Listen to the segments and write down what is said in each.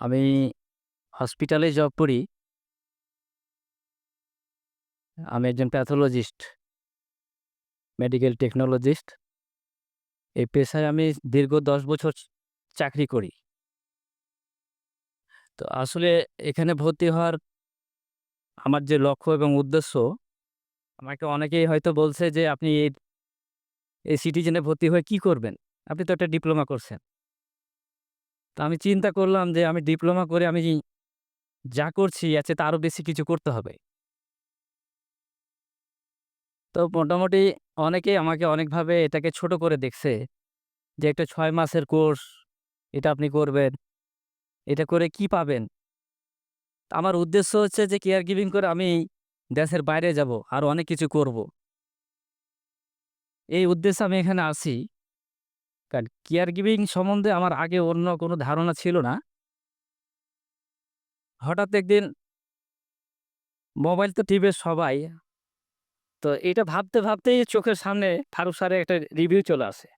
আমি হসপিটালে জব করি। আমি একজন প্যাথোলজিস্ট। Medical technologist. এই পেশায় আমি দীর্ঘ ১০ বছর চাকরি করি। তো আসলে এখানে ভর্তি হওয়ার আমার যে লক্ষ্য এবং উদ্দেশ্য, আমাকে অনেকেই হয়তো বলছে যে, "আপনি এই সিটিজেনে ভর্তি হয়ে কি করবেন? আপনি তো একটা ডিপ্লোমা করছেন।" তো আমি চিন্তা করলাম যে আমি ডিপ্লোমা করে আমি যা করছি এর চেয়ে তো আরও বেশি কিছু করতে হবে। তো মোটামুটি অনেকেই আমাকে অনেকভাবে এটাকে ছোট করে দেখছে। যে একটা ছয় মাসের কোর্স, এটা আপনি করবেন। এটা করে কি পাবেন? আমার উদ্দেশ্য হচ্ছে যে কেয়ার গিভিং করে আমি দেশের বাইরে যাব আরও অনেক কিছু করব। এই উদ্দেশ্যে আমি এখানে আছি। কারণ কেয়ার গিভিং সম্বন্ধে আমার আগে অন্য কোনো ধারণা ছিল না। হঠাৎ একদিন মোবাইল তো টিপে সবাই। তো এটা ভাবতে, ভাবতেই চোখের সামনে ফারুক স্যারের একটা রিভিউ চলে আসে।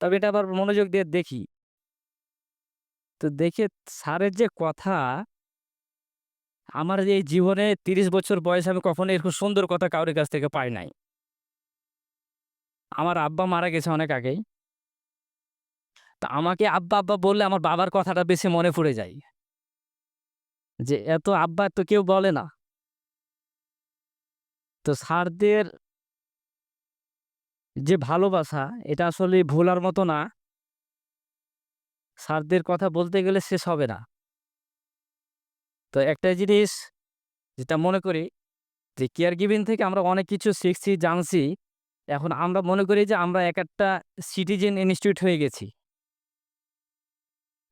তবে এটা আবার মনোযোগ দিয়ে দেখি। তো দেখে স্যারের যে কথা আমার এই জীবনে ৩০ বছর বয়সে আমি কখনো এরকম সুন্দর কথা কারোর কাছ থেকে পাই নাই। আমার আব্বা মারা গেছে অনেক আগেই। তো আমাকে আব্বা, আব্বা বললে আমার বাবার কথাটা বেশি মনে পড়ে যায়। যে এত আব্বা তো কেউ বলে না। তো স্যারদের যে ভালোবাসা এটা আসলে ভোলার মতো না। স্যারদের কথা বলতে গেলে শেষ হবে না। তো একটা জিনিস যেটা মনে করি যে কেয়ার গিভিং থেকে আমরা অনেক কিছু শিখছি, জানছি। এখন আমরা মনে করি যে আমরা এক একটা সিটিজেন ইনস্টিটিউট হয়ে গেছি।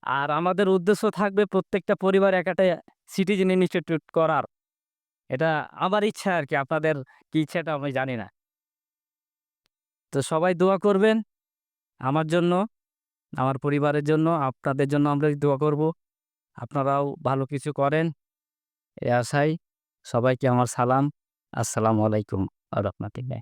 আর আমাদের উদ্দেশ্য থাকবে প্রত্যেকটা পরিবার এক একটা সিটিজেন ইনস্টিটিউট করার। এটা আমার ইচ্ছা আর কি আপনাদের কি ইচ্ছাটা আমি জানি না। তো সবাই দোয়া করবেন আমার জন্য, আমার পরিবারের জন্য, আপনাদের জন্য আমরা দোয়া করব। আপনারাও ভালো কিছু করেন। এই আশাই সবাইকে আমার সালাম। আসসালামু আলাইকুম ওয়া রাহমাতুল্লাহ।